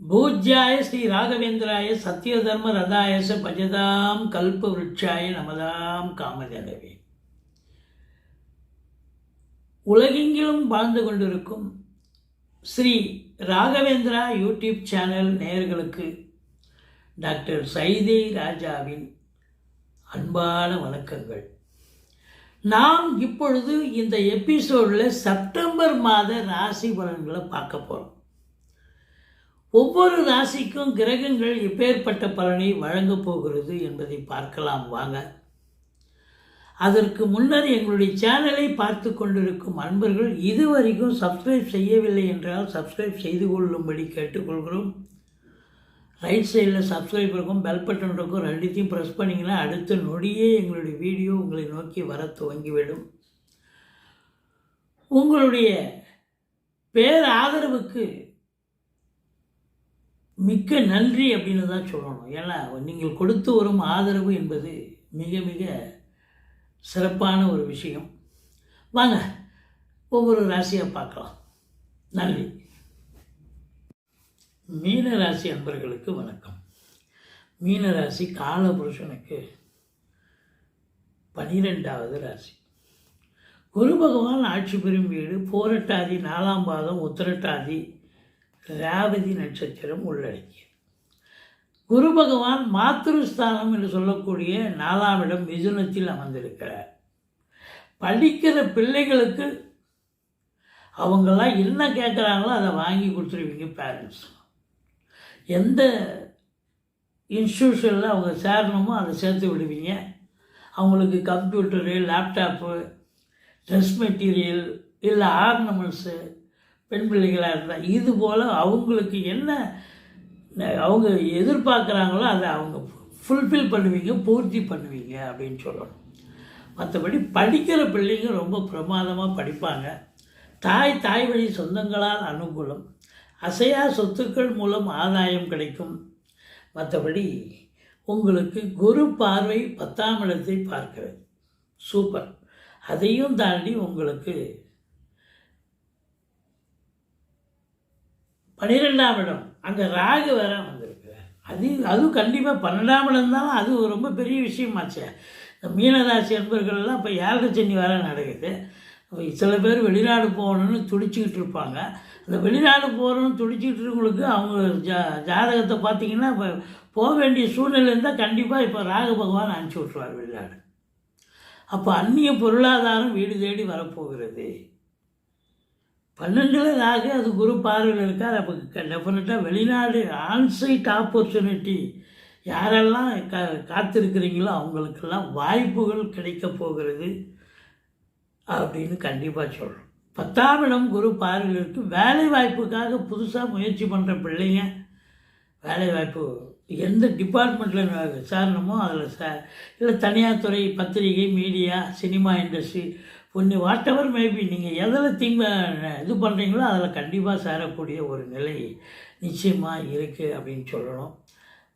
பூஜ்யாய ஸ்ரீ ராகவேந்திராய சத்யதர்ம ரதாயச பஜதாம் கல்ப விருட்சாய நமதாம் காமதேவே உலகெங்கிலும் வாழ்ந்து கொண்டிருக்கும் ஸ்ரீ ராகவேந்திரா யூடியூப் சேனல் நேயர்களுக்கு டாக்டர் சைதே ராஜாவின் அன்பான வணக்கங்கள். நாம் இப்பொழுது இந்த எபிசோடில் செப்டம்பர் மாத ராசி பலன்களை பார்க்க போகிறோம் ஒவ்வொரு ராசிக்கும் கிரகங்கள் இப்பேற்பட்ட பலனை வழங்கப் போகிறது என்பதை பார்க்கலாம் வாங்க. அதற்கு முன்னர் எங்களுடைய சேனலை பார்த்து கொண்டிருக்கும் அன்பர்கள் இதுவரைக்கும் சப்ஸ்கிரைப் செய்யவில்லை என்றால் சப்ஸ்கிரைப் செய்து கொள்ளும்படி கேட்டுக்கொள்கிறோம். ரைட் சைடில் சப்ஸ்கிரைப் இருக்கும் பெல் பட்டன் இருக்கும் ரெண்டுத்தையும் ப்ரெஸ் பண்ணிங்கன்னா அடுத்த நொடியே எங்களுடைய வீடியோ உங்களை நோக்கி வர துவங்கிவிடும். உங்களுடைய பேர் ஆதரவுக்கு மிக்க நன்றி அப்படின்னு தான் சொல்லணும். ஏன்னா நீங்கள் கொடுத்து வரும் ஆதரவு என்பது மிக மிக சிறப்பான ஒரு விஷயம். வாங்க ஒவ்வொரு ராசியாக பார்க்கலாம். நன்றி. மீன ராசி அன்பர்களுக்கு வணக்கம். மீன ராசி காலபுருஷனுக்கு பனிரெண்டாவது ராசி. குரு பகவான் ஆட்சி பெறும் வீடு போரட்டாதி நாலாம் பாதம் உத்திரட்டாதி ரேவதி நட்சத்திரம் உள்ளடக்கியது. குரு பகவான் மாத்திருஸ்தானம் என்று சொல்லக்கூடிய நாலாம் இடம் மிதுனத்தில் அமர்ந்திருக்கிறார். படிக்கிற பிள்ளைகளுக்கு அவங்கெல்லாம் என்ன கேட்குறாங்களோ அதை வாங்கி கொடுத்துருவீங்க பேரண்ட்ஸ் எந்த இன்ஸ்டியூஷனில் அவங்க சேரணுமோ அதை சேர்த்து விடுவீங்க. அவங்களுக்கு கம்ப்யூட்டரு லேப்டாப்பு ட்ரெஸ் மெட்டீரியல் இல்லை ஆர்னமெண்ட்ஸு பெண் பிள்ளைகளாக இருந்தால் இது போல் அவங்களுக்கு என்ன அவங்க எதிர்பார்க்குறாங்களோ அதை அவங்க ஃபுல்ஃபில் பண்ணுவீங்க பூர்த்தி பண்ணுவீங்க அப்படின்னு சொல்லணும். மற்றபடி படிக்கிற பிள்ளைங்க ரொம்ப பிரமாதமாக படிப்பாங்க. தாய் தாய் வழி சொந்தங்களால் அனுகூலம். அசையா சொத்துக்கள் மூலம் ஆதாயம் கிடைக்கும். மற்றபடி உங்களுக்கு குரு பார்வை பத்தாம் இடத்தை பார்க்கிறது. சூப்பர். அதையும் தாண்டி உங்களுக்கு பன்னிரெண்டாம் இடம். அங்கே ராகு வேற வந்திருக்கு. அது அதுவும் கண்டிப்பாக பன்னெண்டாம் இடம் தான். அது ரொம்ப பெரிய விஷயமாச்சே. இந்த மீனராசி அன்பர்கள்லாம் இப்போ ஏழரை சனி வேற நடக்குது. சில பேர் வெளிநாடு போகணுன்னு துடிச்சிக்கிட்டு இருப்பாங்க. அந்த வெளிநாடு போகிறோன்னு துடிச்சிக்கிட்டு இருக்கவங்களுக்கு அவங்க ஜா ஜாதகத்தை பார்த்தீங்கன்னா இப்போ போக வேண்டிய சூழ்நிலை இருந்தால் கண்டிப்பாக இப்போ ராகு பகவான் அனுப்பிச்சி விட்ருவார் வெளிநாடு. அப்போ அந்நிய பொருளாதாரம் வீடு தேடி வரப்போகிறது. பன்னெண்டில் ராகு அது குரு பார்வையில் இருக்கார். அப்போ டெஃபினட்டாக வெளிநாடு ஆன்சைட் ஆப்பர்ச்சுனிட்டி யாரெல்லாம் கா காத்திருக்கிறீங்களோ அவங்களுக்கெல்லாம் வாய்ப்புகள் கிடைக்க போகிறது அப்படின்னு கண்டிப்பாக சொல்கிறோம் பத்தாம் இடம் குரு பார்வையில் இருக்குது வேலை வாய்ப்புக்காக புதுசாக முயற்சி பண்ணுற பிள்ளைங்க வேலை வாய்ப்பு எந்த டிபார்ட்மெண்ட்டில் விசாரணமோ அதில் ச இல்லை தனியார் துறை பத்திரிகை மீடியா சினிமா இண்டஸ்ட்ரி ஒன்று வாட் எவர் மேபி நீங்கள் எதில் திங்க இது பண்ணுறீங்களோ அதில் கண்டிப்பாக சேரக்கூடிய ஒரு நிலை நிச்சயமாக இருக்குது அப்படின்னு சொல்லணும்.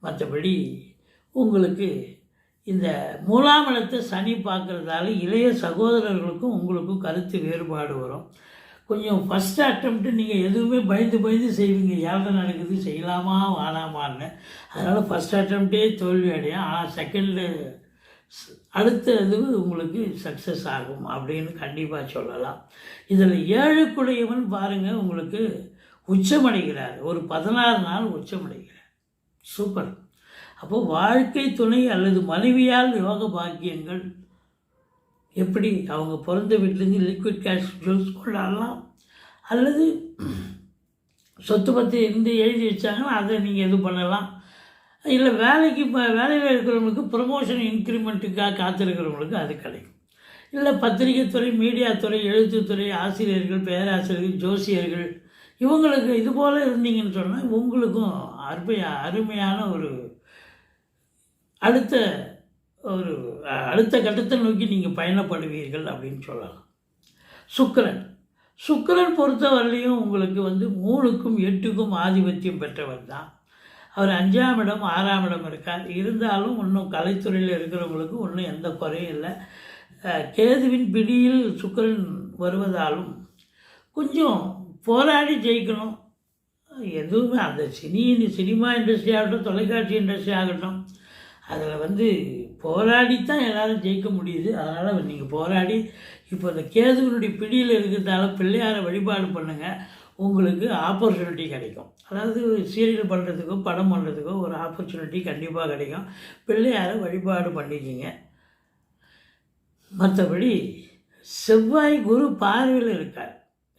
மற்றபடி உங்களுக்கு இந்த மூலாமலத்தை சனி பார்க்குறதால இளைய சகோதரர்களுக்கும் உங்களுக்கும் கருத்து வேறுபாடு வரும். கொஞ்சம் ஃபஸ்ட் அட்டம்ப்ட்டு நீங்கள் எதுவுமே பயந்து பயந்து செய்வீங்க. யாரை நடக்குது செய்யலாமா வாழாமான்னு அதனால் ஃபஸ்ட் அட்டம்ப்டே தோல்வி அடையும். ஆனால் செகண்டு அடுத்த இது உங்களுக்கு சக்ஸஸ் ஆகும் அப்படின்னு கண்டிப்பாக சொல்லலாம். இதில் ஏழுக்குடையவன் பாருங்கள் உங்களுக்கு உச்சமடைகிறார். ஒரு பதினாறு நாள் உச்சமடைகிறார். சூப்பர் அப்போ வாழ்க்கை துணை அல்லது மனைவியால் யோக பாக்கியங்கள் எப்படி? அவங்க பிறந்த வீட்டிலேருந்து லிக்விட் கேஷ் ஜூஸ் கொண்டாடலாம். அல்லது சொத்து பற்றி இருந்து எழுதி வச்சாங்கன்னா அதை நீங்கள் இது பண்ணலாம். இல்லை வேலைக்கு இப்போ வேலையில் இருக்கிறவங்களுக்கு ப்ரொமோஷன் இன்க்ரிமெண்ட்டுக்காக காத்திருக்கிறவங்களுக்கு அது கிடைக்கும். இல்லை பத்திரிகை துறை மீடியா துறை எழுத்துத்துறை ஆசிரியர்கள் பேராசிரியர்கள் ஜோசியர்கள் இவங்களுக்கு இது போல் இருந்தீங்கன்னு சொன்னால் உங்களுக்கும் அருமையா அருமையான ஒரு அடுத்த ஒரு அடுத்த கட்டத்தை நோக்கி நீங்கள் பயணப்படுவீர்கள் அப்படின்னு சொல்லலாம். சுக்கரன். சுக்கரன் பொறுத்தவரையிலையும் உங்களுக்கு வந்து மூணுக்கும் எட்டுக்கும் ஆதிபத்தியம் பெற்றவர் தான். அவர் அஞ்சாம் இடம் ஆறாம் இடம் இருக்கார். இருந்தாலும் இன்னும் கலைத்துறையில் இருக்கிறவங்களுக்கு ஒன்றும் எந்த குறையும் இல்லை. கேதுவின் பிடியில் சுக்கரன் வருவதாலும் கொஞ்சம் போராடி ஜெயிக்கணும். எதுவுமே அந்த சினி சினிமா இண்டஸ்ட்ரி ஆகட்டும் தொலைக்காட்சி இண்டஸ்ட்ரி ஆகட்டும் அதில் வந்து போராடித்தான் எல்லோரும் ஜெயிக்க முடியுது. அதனால் நீங்கள் போராடி இப்போ இந்த கேதுவனுடைய பிடியில் இருக்கிறதால பிள்ளையாரை வழிபாடு பண்ணுங்கள் உங்களுக்கு ஆப்பர்ச்சுனிட்டி கிடைக்கும். அதாவது சீரியல் பண்ணுறதுக்கோ படம் பண்ணுறதுக்கோ ஒரு ஆப்பர்ச்சுனிட்டி கண்டிப்பாக கிடைக்கும். பிள்ளையாரை வழிபாடு பண்ணிக்கிங்க. மற்றபடி செவ்வாய் குரு பார்வையில் இருக்கார்.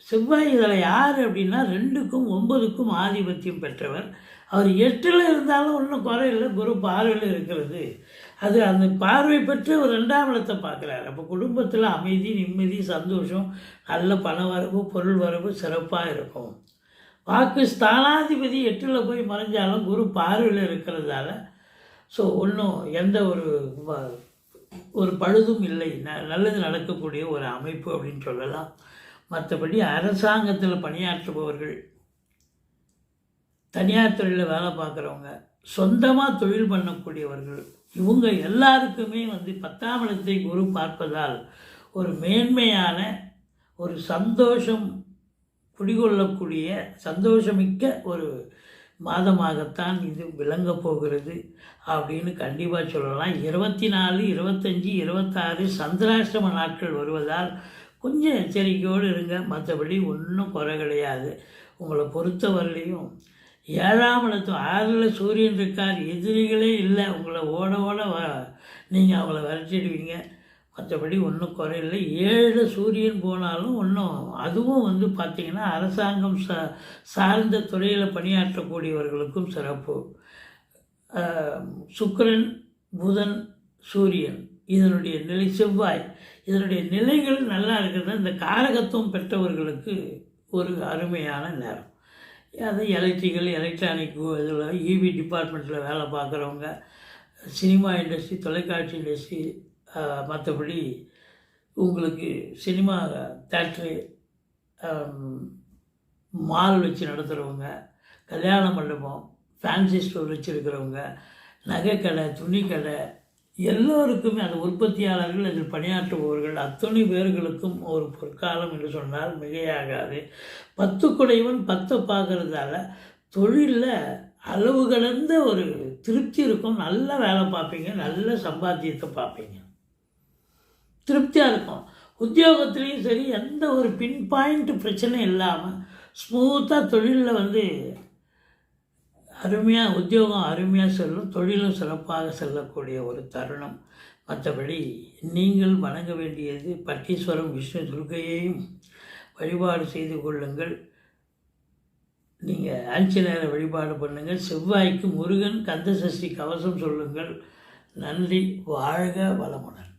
செவ்வாய் இதில் யார் அப்படின்னா ரெண்டுக்கும் ஒன்பதுக்கும் ஆதிபத்தியம் பெற்றவர். அவர் எட்டில் இருந்தாலும் ஒன்றும் குறையில்லை குரு பார்வையில் இருக்கிறது. அது அந்த பார்வை பெற்று ஒரு ரெண்டாம் இடத்தை பார்க்குறாரு. அப்போ குடும்பத்தில் அமைதி நிம்மதி சந்தோஷம் நல்ல பண வரவு பொருள் வரவு சிறப்பாக இருக்கும். வாக்கு ஸ்தானாதிபதி எட்டில் போய் மறைஞ்சாலும் குரு பார்வையில் இருக்கிறதால ஸோ ஒன்றும் எந்த ஒரு வ- ஒரு பழுதும் இல்லை. ந நல்லது நடக்கக்கூடிய ஒரு அமைப்பு அப்படின்னு சொல்லலாம். மற்றபடி அரசாங்கத்தில் பணியாற்றுபவர்கள் தனியார் துறையில் வேலை பார்க்குறவங்க சொந்தமாக தொழில் பண்ணக்கூடியவர்கள் இவங்க எல்லாருக்குமே வந்து பத்தாம் இடத்தை குரு பார்ப்பதால் ஒரு மேன்மையான ஒரு சந்தோஷம் குடிகொள்ளக்கூடிய சந்தோஷமிக்க ஒரு மாதமாகத்தான் இது விளங்க போகிறது அப்படின்னு கண்டிப்பாக சொல்லலாம். இருபத்தி நாலு இருபத்தஞ்சி இருபத்தாறு சந்திராஷ்டம நாட்கள் வருவதால் கொஞ்சம் எச்சரிக்கையோடு இருங்க. மற்றபடி ஒன்றும் குறை கிடையாது. உங்களை பொறுத்தவரையிலையும் ஏழாம் இடத்து ஆறில் சூரியன் இருக்கார் எதிரிகளே இல்லை. உங்களை ஓட ஓட வ நீங்கள் அவங்கள விரட்டிடுவீங்க. மற்றபடி ஒன்றும் குறையில்லை ஏழு சூரியன் போனாலும் ஒன்றும் அதுவும் வந்து பார்த்திங்கன்னா அரசாங்கம் சா சார்ந்த துறையில் பணியாற்றக்கூடியவர்களுக்கும் சிறப்பு. சுக்கரன் புதன் சூரியன். இதனுடைய நிலை செவ்வாய். இதனுடைய நிலைகள் நல்லா இருக்கிறது. இந்த காரகத்துவம் பெற்றவர்களுக்கு ஒரு அருமையான நேரம். அது எலக்ட்ரிக்கல் எலக்ட்ரானிக் இதில் இவி டிபார்ட்மெண்ட்டில் வேலை பார்க்குறவங்க. சினிமா இண்டஸ்ட்ரி தொலைக்காட்சி இண்டஸ்ட்ரி மற்றபடி உங்களுக்கு சினிமா தேட்ரு மால் வச்சு நடத்துகிறவங்க கல்யாண மண்டபம் ஃபேன்சி ஸ்டோர் வச்சுருக்கிறவங்க நகைக்கடை துணிக்கடை எல்லோருக்குமே அந்த உற்பத்தியாளர்கள் அதில் பணியாற்றுபவர்கள் அத்தனை பேர்களுக்கும் ஒரு பொற்காலம் என்று சொன்னால் மிகையாகாது. பத்து குடைவன் பத்தை பார்க்குறதால தொழிலில் அளவு கடந்த ஒரு திருப்தி இருக்கும். நல்ல வேலை பார்ப்பீங்க நல்ல சம்பாத்தியத்தை பார்ப்பீங்க. திருப்தியாக இருக்கும். உத்தியோகத்துலேயும் சரி எந்த ஒரு பின் பாயிண்ட் பிரச்சனை இல்லாமல் ஸ்மூத்தாக தொழிலில் வந்து அருமையாக உத்தியோகம் அருமையாக செல்லும் தொழிலும் சிறப்பாக செல்லக்கூடிய ஒரு தருணம். மற்றபடி நீங்கள் வணங்க வேண்டியது பட்டீஸ்வரம் விஷ்ணு துர்கையையும் வழிபாடு செய்து கொள்ளுங்கள். நீங்கள் ஆஞ்சநேயரை வழிபாடு பண்ணுங்கள். செவ்வாய்க்கு முருகன் கந்தசஷ்டி கவசம் சொல்லுங்கள். நன்றி வாழ்க வளமுடன்.